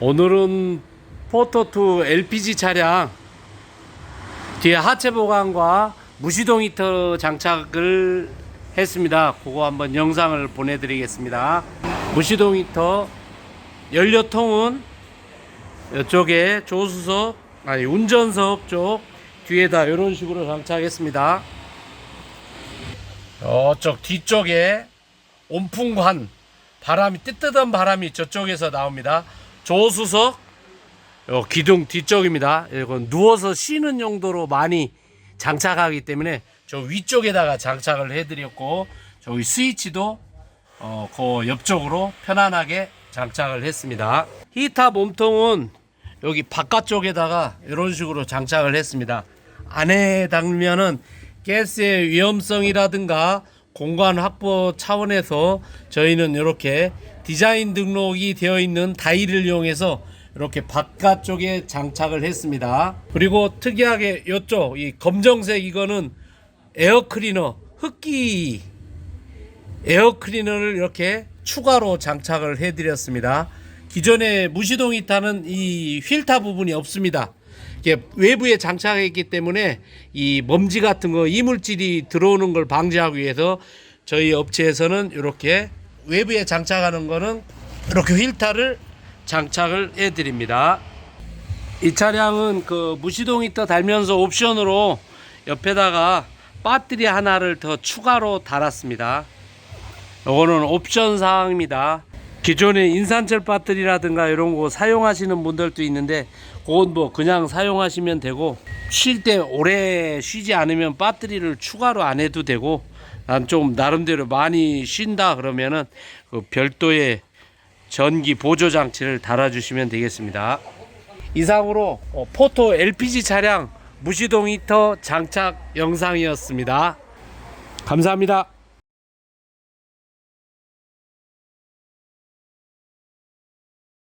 오늘은 포토2 LPG 차량 뒤에 하체 보강과 무시동 히터 장착을 했습니다. 그거 한번 영상을 보내드리겠습니다. 무시동 히터 연료통은 이쪽에 조수석 아니 운전석 쪽 뒤에다 이런 식으로 장착했습니다. 저쪽 뒤쪽에 온풍관 바람이 뜨뜻한 바람이 저쪽에서 나옵니다. 조수석 요 기둥 뒤쪽입니다. 이건 누워서 쉬는 용도로 많이 장착하기 때문에 저 위쪽에다가 장착을 해드렸고 저기 스위치도 어, 그 옆쪽으로 편안하게 장착을 했습니다. 히터 몸통은 여기 바깥쪽에다가 이런 식으로 장착을 했습니다. 안에 담으면은 가스의 위험성이라든가 공간 확보 차원에서 저희는 이렇게 디자인 등록이 되어 있는 다이를 이용해서 이렇게 바깥쪽에 장착을 했습니다. 그리고 특이하게 이쪽 이 검정색 이거는 에어 클리너 흡기 에어 클리너를 이렇게 추가로 장착을 해드렸습니다. 기존에 무시동 히타는 이 휠타 부분이 없습니다. 이게 외부에 장착했기 때문에 이 먼지 같은 거 이물질이 들어오는 걸 방지하기 위해서 저희 업체에서는 이렇게 외부에 장착하는 거는 이렇게 휠타를 장착을 해드립니다. 이 차량은 그 무시동 히터 달면서 옵션으로 옆에다가 배터리 하나를 더 추가로 달았습니다. 요거는 옵션 사항입니다. 기존에 인산철 배터리라든가 이런 거 사용하시는 분들도 있는데 그건 뭐 그냥 사용하시면 되고 쉴 때 오래 쉬지 않으면 배터리를 추가로 안 해도 되고 난 좀 나름대로 많이 쉰다 그러면은 그 별도의 전기 보조 장치를 달아주시면 되겠습니다. 이상으로 어, 포토 LPG 차량 무시동 히터 장착 영상이었습니다. 감사합니다.